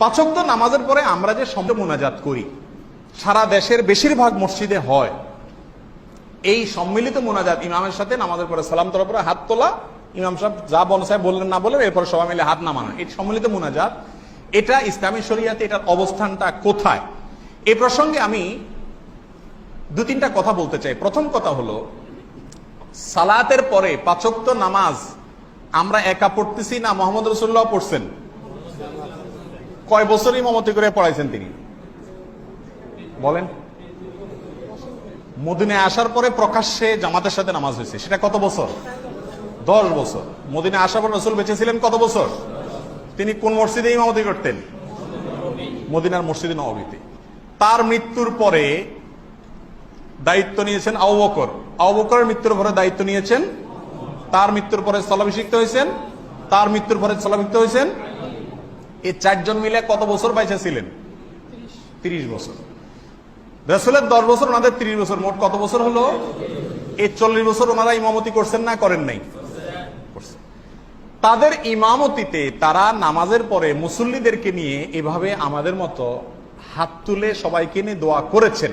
পাচক তো নামাজের পরে আমরা যে সঙ্গে মোনাজাত করি, সারা দেশের বেশিরভাগ মসজিদে হয়। এই সম্মিলিত মোনাজাত ইমামের সাথে নামাজের পরে সালাম তোলার পরে হাত তোলা, ইমাম সাহেব যা বল সাহেব বললেন, না বললেন এরপর সবাই মিলে হাত নামানো। এই সম্মিলিত মোনাজাত, এটা ইসলামী শরিয়াতে এটার অবস্থানটা কোথায়? এ প্রসঙ্গে আমি দু তিনটা কথা বলতে চাই। প্রথম কথা হলো, সালাতের পরে পাচক্ত নামাজ আমরা একা পড়তেছি না, মোহাম্মদ রসুল্লাহ পড়ছেন। কয় বছর ইমামতি করে পড়াইছেন তিনি? বলেন। মদিনায় আসার পরে প্রকাশ্যে জামাতের সাথে নামাজ হয়েছে। সেটা কত বছর? দশ বছর। মদিনায় আসার পর রসুল বেঁচে ছিলেন কত বছর? তিনি কোন মসজিদে ইমামতি করতেন? মদিনার মসজিদে নবীতে তার মৃত্যুর পরে দায়িত্ব নিয়েছেন আবু বকর। আবু বকরের মৃত্যুর পরে দায়িত্ব নিয়েছেন। তার মৃত্যুর পরে স্থলাভিষিক্ত হয়েছেন। তার মৃত্যুর পরে স্থলাভিষিক্ত হয়েছেন। এই চারজন মিলে কত বছর বাইসে ছিলেন তিরিশ বছর। রসুলের দশ বছর, ওনাদের তিরিশ বছর। মোট কত বছর হলো? এই চল্লিশ বছর ওনারা ইমামতি করছেন না করেন নাই? তাদের ইমামতিতে তারা নামাজের পরে মুসল্লিদেরকে নিয়ে এভাবে আমাদের মতো হাত তুলে সবাইকে নিয়ে দোয়া করেছেন।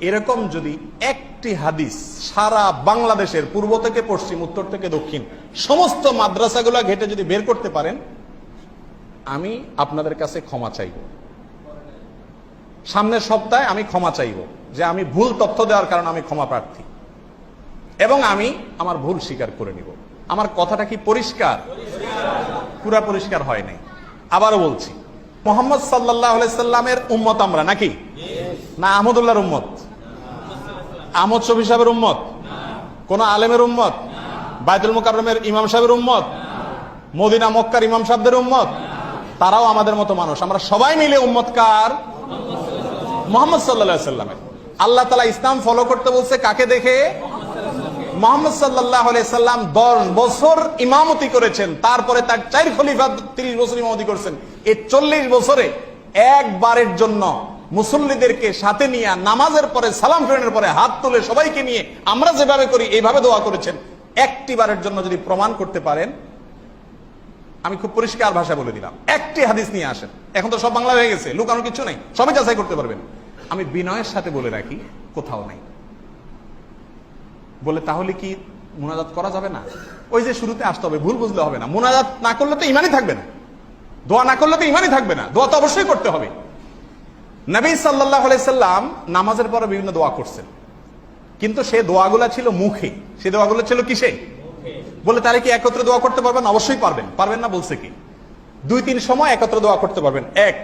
এরকম যদি একটি হাদিস সারা বাংলাদেশের পূর্ব থেকে পশ্চিম, উত্তর থেকে দক্ষিণ, সমস্ত মাদ্রাসাগুলো ঘেটে যদি বের করতে পারেন আমি আপনাদের কাছে ক্ষমা চাইব। সামনের সপ্তাহে আমি ক্ষমা চাইব যে আমি ভুল তথ্য দেওয়ার কারণে আমি ক্ষমা প্রার্থী। এবং আমি আমার ভুল স্বীকার করে নিব। আমার কথাটা কি পরিষ্কার? পুরা পরিষ্কার হয় নাই। আবারও বলছি মোহাম্মদ সাল্লাহ সাল্লামের উম্মত আমরা নাকি? না আহমদুল্লাহর উম্মত? আহমদ শফি সাহেবের উম্মত? কোন আলেমের উম্মত? বাইতুল মুকাররমের ইমাম সাহেবের উম্মত? মদিনা মক্কার ইমাম সাহেবদের উম্মত? তারাও আমাদের মতো মানুষ। আমরা সবাই মিলে উম্মত কার মোহাম্মদ সাল্লাহ সাল্লামের। আল্লাহ তালা ইসলাম ফলো করতে বলছে কাকে দেখে? মোহাম্মদ সাল্লাহ সাল্লাম দশ বছর ইমামতি করেছেন, তারপরে তার চার খলিফা তিরিশ বছর ইমামতি করেছেন। এই চল্লিশ বছরে একবারের জন্য মুসল্লিদেরকে সাথে নিয়ে, নামাজের পরে, সালাম ফেরানোর পরে হাত তুলে সবাইকে নিয়ে আমরা যেভাবে করি, এইভাবে দোয়া করেছেন। একটি বারের জন্য যদি প্রমাণ করতে পারেন আমি খুব পরিষ্কার ভাষায় বলে দিলাম। একটি হাদিস নিয়ে আসেন। এখন তো সব বাংলা হয়ে গেছে, লুকানোর কিছু নেই। সবাই যাচাই করতে পারবেন। আমি বিনয়ের সাথে বলে রাখি, কোথাও নাই। বলে তাহলে কি মোনাজাত করা যাবে না? ওই যে শুরুতে আসতে হবে, ভুল বুঝলে হবে না। মোনাজাত না করলে তো ইমানই থাকবে না। দোয়া না করলে তো ইমানই থাকবে না। দোয়া তো অবশ্যই করতে হবে। নবী সাল্লাহ সাল্লাম নামাজের পরে বিভিন্ন দোয়া করছেন। কিন্তু সে দোয়াগুলা ছিল মুখে। সে দোয়াগুলো ছিল কিসে? বলে তারা কি একত্রে দোয়া করতে পারবেন? অবশ্যই পারবেন। পারবেন না বলছে কি? দুই তিন সময় একত্রে দোয়া করতে পারবেন। এক,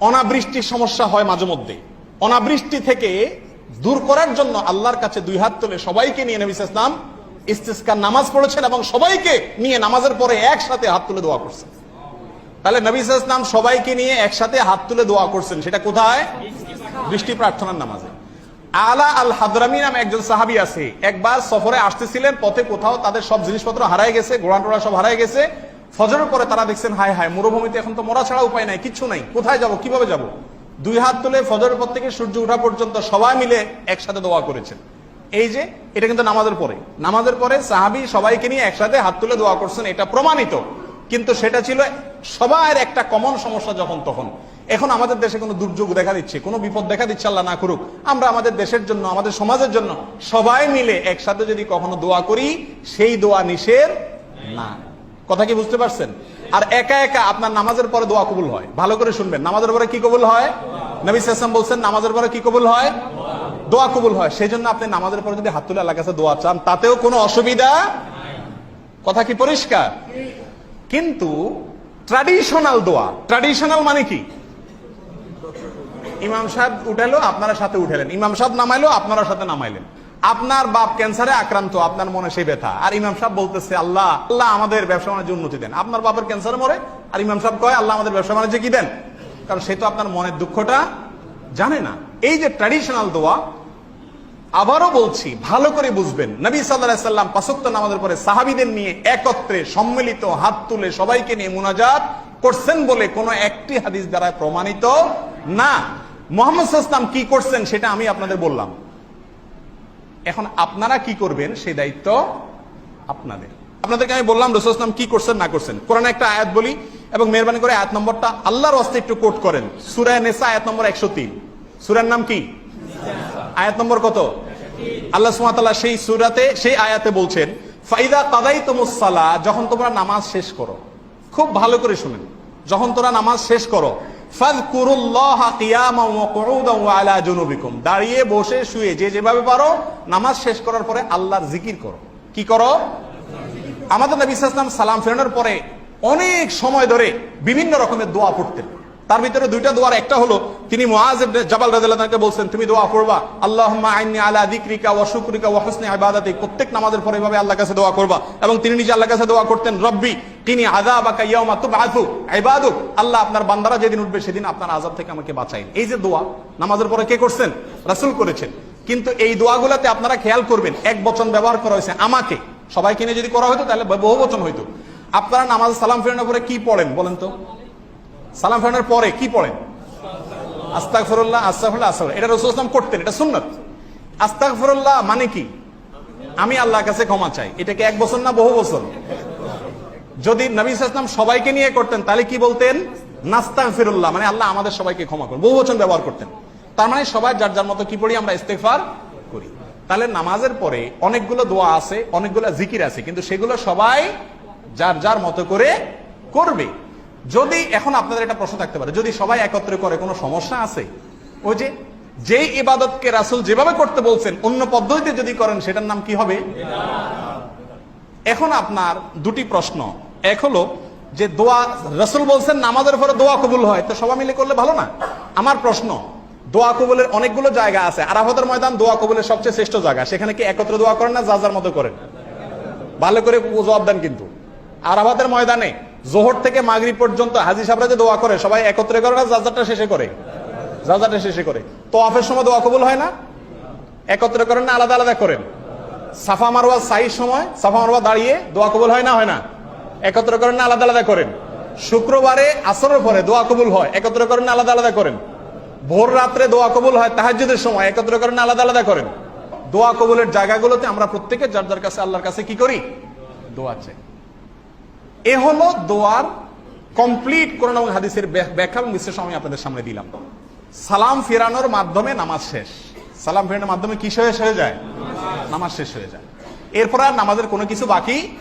অনাবৃষ্টির সমস্যা হয় মাঝে মধ্যে। অনাবৃষ্টি থেকে দূর করার জন্য আল্লাহর কাছে দুই হাত তুলে সবাইকে নিয়ে নবী ইসলাম ইস্তিস্কার নামাজ পড়েছেন এবং সবাইকে নিয়ে নামাজের পরে একসাথে হাত তুলে দোয়া করছেন। তাহলে নবী ইসলাম সবাইকে নিয়ে একসাথে হাত তুলে দোয়া করছেন। সেটা কোথায়? বৃষ্টি প্রার্থনার নামাজে। আলা আল হাদরামি নামে একজন সাহাবি আছে। একবার সফরে আসতেছিলেন, পথে কোথাও তাদের সব জিনিসপত্র হারায় গেছে গোড়া টোড়া সব হারায় গেছে। ফজরের পরে তারা দেখছেন, হায় হায়, মরুভূমিতে এখন তো মরা ছাড়া উপায় নাই, কিচ্ছু নাই, কোথায় যাব, কীভাবে যাব? দুই হাত তুলে ফজরের পর থেকে সূর্য ওঠা পর্যন্ত সবাই মিলে একসাথে দোয়া করেছেন। এই যে, এটা কিন্তু নামাজের পরে। নামাজের পরে সাহাবি সবাইকে নিয়ে একসাথে হাত তুলে দোয়া করছেন, এটা প্রমাণিত। কিন্তু সেটা ছিল সবার একটা কমন সমস্যা যখন তখন এখন আমাদের দেশে কোনো দুর্যোগ দেখা দিচ্ছে, কোনো বিপদ দেখা দিচ্ছে, আল্লাহ না করুক। আমরা আমাদের দেশের জন্য, আমাদের সমাজের জন্য সবাই মিলে একসাথে যদি কখনো দোয়া করি, সেই দোয়া নিষের না। কথা কি বুঝতে পারছেন? আর একা একা আপনার নামাজের পরে দোয়া কবুল হয়। ভালো করে শুনবেন। নামাজের পরে কি কবুল হয়? নবী বলছেন, নামাজের পরে কি কবুল হয়? দোয়া কবুল হয়। সেই জন্য আপনি নামাজের পরে যদি হাত তুলে আল্লাহ কাছে দোয়া চান, তাতেও কোনো অসুবিধা কথা কি পরিষ্কার? কিন্তু ট্রাডিশনাল দোয়া ট্রাডিশনাল মানে কি? ইমাম সাহেব উঠালো, আপনারা সাথে উঠালেন। ইমাম সাহেব নামাইলো, আপনারা সাথে নামাইলেন। আপনার বাপ ক্যান্সারে আক্রান্ত, আপনার মনে সেই ব্যথা। আর ইমাম সাহেব বলতেছে, আল্লাহ আল্লাহ আমাদের ব্যবসা বাণিজ্য উন্নতি দেন। আপনার বাপের ক্যান্সারে মরে, আর ইমাম সাহেব কয়, আল্লাহ আমাদের ব্যবসা বাণিজ্য কি দেন? কারণ সে তো আপনার মনের দুঃখটা জানে না। এই যে ট্র্যাডিশনাল দোয়া, আবারও বলছি, ভালো করে বুঝবেন। নবী সাল্লাম পাশক্ত নামাজের পরে সাহাবিদের নিয়ে একত্রে সম্মিলিত হাত তুলে সবাইকে নিয়ে মুনাজাত করছেন বলে কোনো একটি হাদিস দ্বারা প্রমাণিত না। মোহাম্মদ ইসলাম কি করছেন সেটা আমি আপনাদের বললাম। এখন আপনারা কি করবেন সেই দায়িত্ব আপনাদের। আপনাদেরকে আমি বললাম, রসুল ইসলাম কি করছেন, না করছেন? কোরআনে একটা আয়াত বলি এবং মেহরবানি করে আয়াত নম্বরটা আল্লাহর হস্তে একটু কোট করেন। সুরায় নেসা আয়াত নম্বর একশো তিন। সুরার নাম কি? আয়াত নম্বর কত? আল্লাহ সুমাতাল্লাহ সেই সুরাতে, সেই আয়াতে বলছেন, ফাইদা কাদাই তোমসালা যখন তোমরা নামাজ শেষ করো। খুব ভালো করে শুনেন। যখন তোমরা নামাজ শেষ করো দাঁড়িয়ে, বসে, শুয়ে, যে যেভাবে পারো, নামাজ শেষ করার পরে আল্লাহর জিকির করো। কি করো? আমাদের নবী ইসলাম সালাম ফেরানোর পরে অনেক সময় ধরে বিভিন্ন রকমের দোয়া পড়তেন। তার ভিতরে দুইটা দোয়ার, একটা হলো, তিনি বলছেন, তুমি দোয়া পড়বা আল্লাহুম্মা আইন্নি আলা যিকরিকা ওয়া শুকরিকা ওয়া হুসনি ইবাদাতিক প্রত্যেক নামাজের পরে এভাবে আল্লাহর কাছে দোয়া করবা। এবং তিনি নিজে আল্লাহর কাছে দোয়া করতেন, রব্বি তিনি আযাবাকা ইয়াউমা তুবআথু ইবাদুক। আল্লাহ আপনার বান্দারা যেদিন উঠবে সেদিন আপনার আযাব থেকে আমাকে বাঁচাইন। এই যে দোয়া, নামাজের পরে কে করছেন? রাসূল করেছেন। কিন্তু এই দোয়াগুলোতে আপনারা খেয়াল করবেন, এক বচন ব্যবহার করা হয়েছে আমাকে। সবাইকে নিয়ে যদি করা হতো তাহলে বহু বচন হইতো। আপনারা নামাজ সালাম ফেরানোর পরে কি পড়েন বলেন তো? সালাম ফেরানোর পরে কি পড়েন? আস্তাগফিরুল্লাহ আস্তাগফিরুল্লাহ আস্তাগফিরুল্লাহ। এটা রাসূল সাল্লাল্লাহু করতেন, এটা সুন্নাত। আস্তাগফিরুল্লাহ মানে কি? আমি আল্লাহর কাছে ক্ষমা চাই। এটা কি এক বছর না বহু বছর? যদি নবী সাল্লাম সবাইকে নিয়ে করতেন, তাহলে কি বলতেন? নাস্তাগফিরুল্লাহ মানে আল্লাহ আমাদের সবাইকে ক্ষমা করুন। বহু বচন ব্যবহার করতেন। তার মানে সবাই যার যার মতো কি পড়ি, আমরা ইস্তেফার করি। তাহলে নামাজের পরে অনেকগুলো দোয়া আছে, অনেকগুলো জিকির আছে, কিন্তু সেগুলো সবাই যার যার মতো করে করবে। যদি এখন আপনাদের একটা প্রশ্ন থাকতে পারে, যদি সবাই একত্রে করে কোনো সমস্যা আছে, ওই যে যেই ইবাদতকে রাসুল যেভাবে করতে বলছেন, অন্য পদ্ধতিতে যদি করেন, সেটার নাম কি হবে? এখন আপনার দুটি প্রশ্ন। এক হলো যে দোয়া, রসুল বলছেন নামাজের পরে দোয়া কবুল হয়, তো সবাই মিলে করলে ভালো না? আমার প্রশ্ন, দোয়া কবুলের অনেকগুলো জায়গা আছে। আরাফাতের ময়দান দোয়া কবুলের সবচেয়ে শ্রেষ্ঠ জায়গা। সেখানে কি একত্রে দোয়া করেন না, যা যার মতো করেন? ভালো করে জবাব দেন কিন্তু। আরাফাতের ময়দানে জোহর থেকে মাগরি পর্যন্ত হাজি সাহরা যে দোয়া করে, সবাই একত্রে করে না যাজারটা শেষে করে? যাজারটা শেষে করে। তো অফের সময় দোয়া কবুল হয় না? একত্রে করেন না, আলাদা আলাদা করেন? সাফা মারওয়া সাই সময়, সাফা মারওয়া দাঁড়িয়ে দোয়া কবুল হয় না হয় না? একত্র করেন না, আলাদা আলাদা করেন? শুক্রবারে আসরের পরে দোয়া কবুল হয়, একত্র করেন না, আলাদা আলাদা করেন? ভোর রাত্রে দোয়া কবুল হয়, তাহাজ্জুদের সময় একত্র করেন না, আলাদা আলাদা করেন? দোয়া কবুলের জায়গাগুলোতে আমরা প্রত্যেকে যার যার কাছে আল্লাহর কাছে কি করি? দোয়া চাই। এ হলো দোয়ার কমপ্লিট কোরআন এবং হাদিসের ব্যাখ- ব্যাখ্যা এবং বিশ্লেষণ আমি আপনাদের সামনে দিলাম। সালাম ফেরানোর মাধ্যমে নামাজ শেষ। সালাম ফেরানোর মাধ্যমে কি শেষ হয়ে যায়? নামাজ শেষ হয়ে যায়। এরপর আর নামাজের কোনো কিছু বাকি?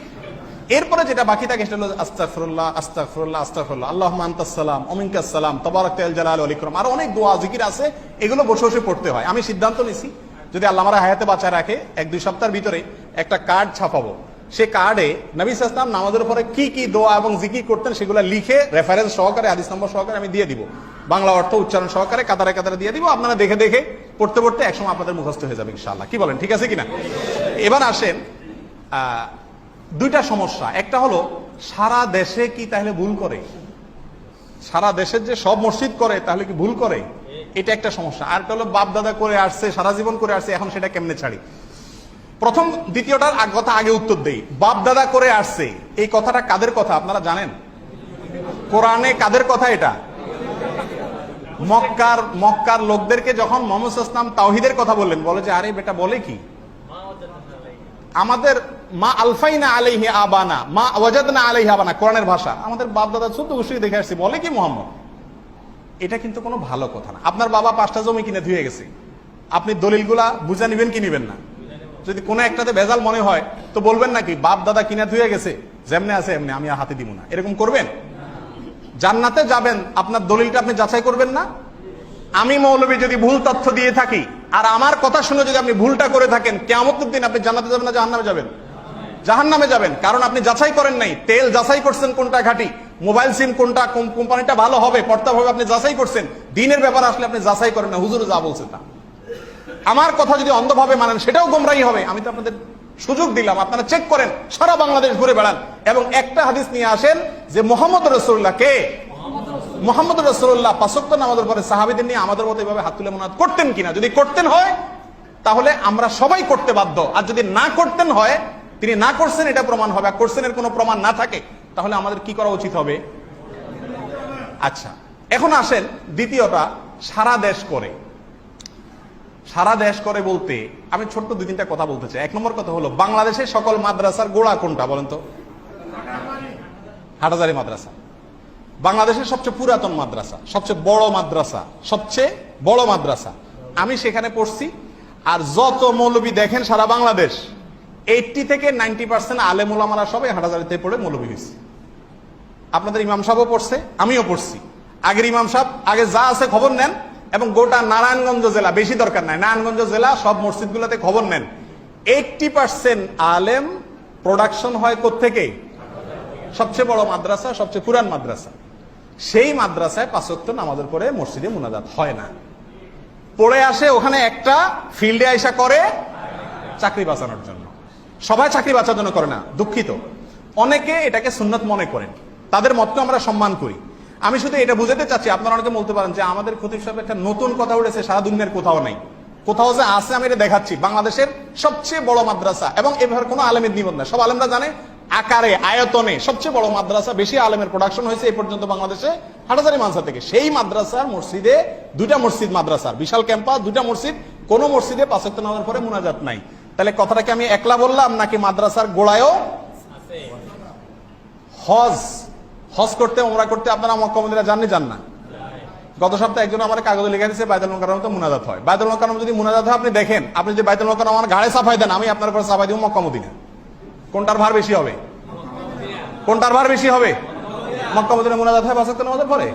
এরপরে যেটা বাকি থাকে সেটা হলো আস্তাগফিরুল্লাহ আস্তাগফিরুল্লাহ আস্তাগফিরুল্লাহ। আল্লাহুম্মা আনতাস সালাম ওয়া মিনকাস সালাম তাবারাকতা আল জালাল ওয়াল ইকরাম। আর অনেক দোয়া, জিকির আছে, এগুলো বসে বসে পড়তে হয়। আমি সিদ্ধান্ত নিছি, যদি আল্লাহ আমার হায়াতে বাঁচায় রাখে, এক দুই সপ্তাহের ভিতরে একটা কার্ড ছাপাবো। সে কার্ডে নবী ইসলাম নামাজের পরে কি কি দোয়া এবং জিকির করতেন সেগুলো লিখে রেফারেন্স সহকারে, হাদিস নম্বর সহকারে আমি দিয়ে দিব। বাংলা অর্থ উচ্চারণ সহকারে, কাতারে কাতারে দিয়ে দিব। আপনারা দেখে দেখে পড়তে পড়তে একসময় আপনাদের মুখস্থ হয়ে যাবে ইনশাআল্লাহ। কি বলেন, ঠিক আছে কিনা? এবার আসেন দুইটা সমস্যা। একটা হলো, সারা দেশে কি তাহলে ভুল করে? সারা দেশের যে সব মসজিদ করে, তাহলে কি ভুল করে? এটা একটা সমস্যা। আর হলো বাপ দাদা করে আসছে, সারা জীবন করে আসছে, এখন সেটা কেমনে ছাড়ি? প্রথম দ্বিতীয়টার কথা আগে উত্তর দেই। বাপ দাদা করে আসছে। এই কথাটা কাদের কথা আপনারা জানেন? কোরআনে কাদের কথা এটা? মক্কার মক্কার লোকদেরকে যখন মোহাম্মদ ইসলাম তাওহিদের কথা বললেন, বলে যে, আরে বেটা, বলে কি? আমাদের মা আলফাইনা আলাইহি আবানা, মা ওয়াজাদনা আলাইহি আবানা, কোরআনের ভাষা। আমাদের বাপ দাদা চোদ্দ বছরই দেখে আসছি, বলে কি মোহাম্মদ? এটা কিন্তু কোনো ভালো কথা না। আপনার বাবা পাঁচটা জমি কিনে ধুয়ে গেছে। আপনি দলিলগুলা বুঝা নিবেন কি নিবেন না? যদি কোনো একটাতে ভেজাল মনে হয়, তো বলবেন নাকি, বাপ দাদা কিনে ধুয়ে গেছে, যেমনে আছে এমনি, আমি হাতে দিব না। এরকম করবেন? জান্নাতে যাবেন, আপনার দলিলটা আপনি যাচাই করবেন না? আমি মৌলবী যদি ভুল তথ্য দিয়ে থাকি, আর আমার কথা শুনে যদি আপনি ভুলটা করে থাকেন কেমতের দিন আপনি জান্নাতে যাবেন না, জাহান্নামে যাবেন? জাহান নামে যাবেন, কারণ আপনি যাচাই করেন নাই। তেল যাচাই করছেন কোনটা ঘাটি, মোবাইল সিম কোনটা, কোন কোম্পানিটা ভালো হবে পর্তা হবে আপনি যাচাই করছেন, দিনের ব্যাপার আসলে আপনি যাচাই করেন না, হুজুর যা বলছে তা। আমার কথা যদি অন্ধভাবে মানেন, সেটাও গোমরাই হবে। আমি তো আপনাদের সুযোগ দিলাম। আপনারা চেক করেন, সারা বাংলাদেশ ঘুরে বেড়ান। এবং একটা হাদিস নিয়ে আসেন যে মোহাম্মদ রসুল্লাহ কে? মোহাম্মদ রসুল্লাহ পাঁচক্ত নামাজের পরে সাহাবিদের নিয়ে আমাদের মতো এভাবে হাত তুলে মনে করতেন কিনা? যদি করতেন হয়, তাহলে আমরা সবাই করতে বাধ্য। আর যদি না করতেন হয়, তিনি না করছেন, এটা প্রমাণ হবে। আর করছেন এর কোনো প্রমাণ না থাকে, তাহলে আমাদের কি করা উচিত হবে? আচ্ছা এখন আসেন দ্বিতীয়টা, সারা দেশ করে। সারা দেশ করে বলতে, আমি ছোট্ট দুই তিনটা কথা বলতে চাই। এক নম্বর কথা হলো, বাংলাদেশের সকল মাদ্রাসার গোড়া কোনটা বলেন তো? হাটাজারি মাদ্রাসা। বাংলাদেশের সবচেয়ে পুরাতন মাদ্রাসা, সবচেয়ে বড় মাদ্রাসা, সবচেয়ে বড় মাদ্রাসা। আমি সেখানে পড়ছি, আর যত মৌলবী দেখেন সারা বাংলাদেশ এইটটি থেকে নাইনটি পার্সেন্ট আলেম ওলামারা সবাই হাটাজারিতে পড়ে মৌলবী হয়েছে। আপনাদের ইমাম সাহেবও পড়ছে, আমিও পড়ছি। আগের ইমাম সাহেব আগে যা আছে খবর নেন এবং গোটা নারায়ণগঞ্জ জেলা, বেশি দরকার নাই। নারায়ণগঞ্জ জেলা, সব মসজিদগুলোতে খবর নেন। এইটটি পার্সেন্ট আলেম প্রোডাকশন হয় থেকে সবচেয়ে বড় মাদ্রাসা, সবচেয়ে পুরান মাদ্রাসা। সেই মাদ্রাসায় পাঁচক্ত নামাজের পরে মসজিদে মুনাজাত হয় না। পড়ে আসে ওখানে একটা, ফিল্ডে আইসা করে চাকরি বাঁচানোর জন্য। সবাই চাকরি বাঁচার জন্য করে না, দুঃখিত। অনেকে এটাকে সুন্নত মনে করেন। তাদের মতকে আমরা সম্মান করি। আমি শুধু এটা বুঝাতে চাচ্ছি, আপনারা অনেকে বলতে পারেন যে আমাদের খতিব সাহেব একটা নতুন কথা উঠেছে সারা দুনিয়ার কোথাও নাই। কোথাও যে আছে আমি এটা দেখাচ্ছি। বাংলাদেশের সবচেয়ে বড় মাদ্রাসা এবং এভাবে কোনো আলেমের নিবন্ধ নাই। সব আলেমরা জানে আকারে, আয়তনে সবচেয়ে বড় মাদ্রাসা, বেশি আলেমের প্রোডাকশন হয়েছে এই পর্যন্ত বাংলাদেশে হাটাজারি মানসা থেকে। সেই মাদ্রাসার মসজিদে দুইটা মসজিদ মাদ্রাসার, বিশাল ক্যাম্পাস, দুইটা মসজিদ, কোন মসজিদে পাঁচক্ত নামার পরে মুনাজাত নাই। তাহলে কথাটাকে আমি একলা বললাম নাকি মাদ্রাসার গোড়ায়ও? হজ। হজ করতে ওমরা করতে আপনারা মক্কা জাননি জান না। গত সপ্তাহে একজন আমার কাগজে লিখে দিচ্ছে বাইতুল মোকাররম তো মুনাজাত হয়। বাইতুল মোকাররম যদি মুনাজাত হয়, আপনি দেখেন, আপনি যদি বাইতুল মোকাররম আমার ঘাড়ে সাফাই দেন, আমি আপনার উপর সাফাই দিব মক্কা মদিনা। কোনটার ভার বেশি হবে? কোনটার ভার বেশি হবে? মক্কা মদিনা মুনাজাত হয় বাসাক্ত নামাজের পরে?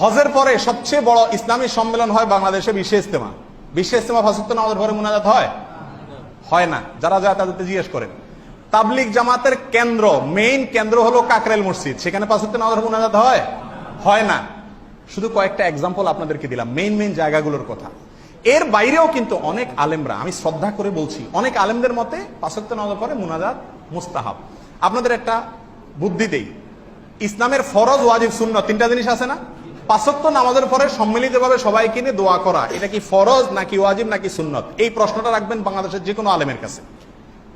হজের পরে সবচেয়ে বড় ইসলামী সম্মেলন হয় বাংলাদেশে বিশ্ব ইস্তেমা বিশ্ব ইস্তেমা ফাঁসক্ত নামাজের পরে মুনাজাত হয়? হয় না। যারা যায় তাদেরকে জিজ্ঞেস করেন। তাবলিক জামাতের কেন্দ্র মেইন কেন্দ্র হলো কাকরেল মসজিদ। সেখানে পাঁচত্ব নামাজ মুনাজাত হয়? হয় না। শুধু কয়েকটা এক্সাম্পল আপনাদেরকে দিলাম মেইন মেইন জায়গাগুলোর কথা। এর বাইরেও কিন্তু অনেক আলেমরা, আমি শ্রদ্ধা করে বলছি, অনেক আলেমদের মতে পাঁচত্ব নামাজ পরে মুনাজাত মুস্তাহাব। আপনাদের একটা বুদ্ধি দেই। ইসলামের ফরজ, ওয়াজিব শূন্য তিনটা জিনিস আছে না? পাঁচত্ব নামাজের পরে সম্মিলিতভাবে সবাইকে নিয়ে দোয়া করা, এটা কি ফরজ নাকি ওয়াজিব নাকি সুন্নত? এই প্রশ্নটা রাখবেন বাংলাদেশের যে কোনো আলেমের কাছে।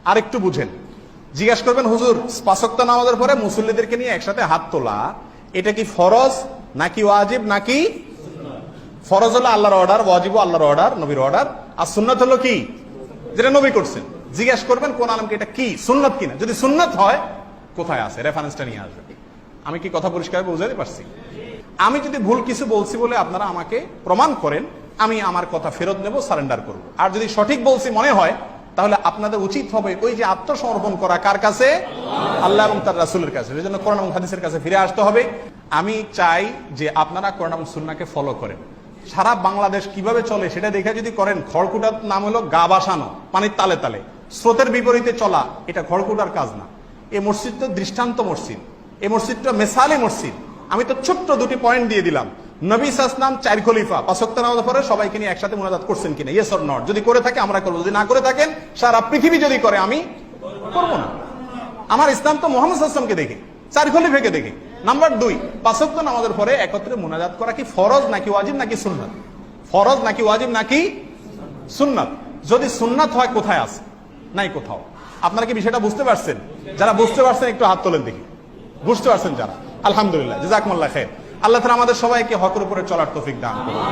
আর একটু বুঝেন। জিজ্ঞাসা করবেন, হুজুর পাঁচক্ত নামাজের পরে মুসল্লিদেরকে নিয়ে একসাথে হাত তোলা, এটা কি ফরজ, নাকি ওয়াজিব, নাকি ফরজ হলো আল্লাহর অর্ডার ওয়াজিব আল্লাহর অর্ডার নবীর অর্ডার আর সুন্নত হলো কি? যেটা নবী করছেন। জিজ্ঞাসা করবেন, কোন আলমকে এটা কি, সুন্নত কিনা? যদি সুন্নত হয়, কোথায় আছে? রেফারেন্সটা নিয়ে আসবে। আমি কি কথা পরিষ্কার বুঝাতে পারছি? আমি যদি ভুল কিছু বলছি বলে আপনারা আমাকে প্রমাণ করেন, আমি আমার কথা ফেরত নেব সারেন্ডার করব। আর যদি সঠিক বলছি মনে হয় তাহলে আপনাদের উচিত হবে ওই যে আত্মসমর্পণ করা কার কাছে? আল্লাহ এবং তার রাসুলের কাছে। সেই জন্য কোরআন হাদিসের কাছে ফিরে আসতে হবে। আমি চাই যে আপনারা কোরআন সুন্নাকে ফলো করেন। সারা বাংলাদেশ কীভাবে চলে সেটা দেখে যদি করেন, খড়কুটার নাম হলো গা বাসানো, পানির তালে তালে। স্রোতের বিপরীতে চলা, এটা খড়কুটার কাজ না। এ মসজিদ তো দৃষ্টান্ত মসজিদ। এই মসজিদটা মেসালে মসজিদ। আমি তো ছোট্ট দুটি পয়েন্ট দিয়ে দিলাম। নবী সাসলাম চার খলিফা পাঁচক্ত নামাজ পরে সবাইকে নিয়ে একসাথে মোনাজাত করছেন কিনা? ইয়েস অর নট যদি করে থাকে আমরা করব। যদি না করে থাকেন, সারা পৃথিবী যদি করে, আমি করব না। আমার ইসলাম তো মোহাম্মদ আসলামকে দেখে, চার খলিফাকে দেখে। নাম্বার দুই পাঁচক্ত নামাজের পরে একত্রে মোনাজাত করা কি ফরজ নাকি ওয়াজিব নাকি সুন্নাত? ফরজ নাকি ওয়াজিব নাকি সুন্নাত? যদি সুন্নাত হয়, কোথায় আছে? নাই কোথাও। আপনারা কি বিষয়টা বুঝতে পারছেন? যারা বুঝতে পারছেন, একটু হাত তোলেন দেখি। বুঝতে পারছেন যারা? আলহামদুলিল্লাহ, জাজাকুমুল্লাহ খের আল্লাহ তালা আমাদের সবাইকে হকের উপরে চলার তৌফিক দান করুন।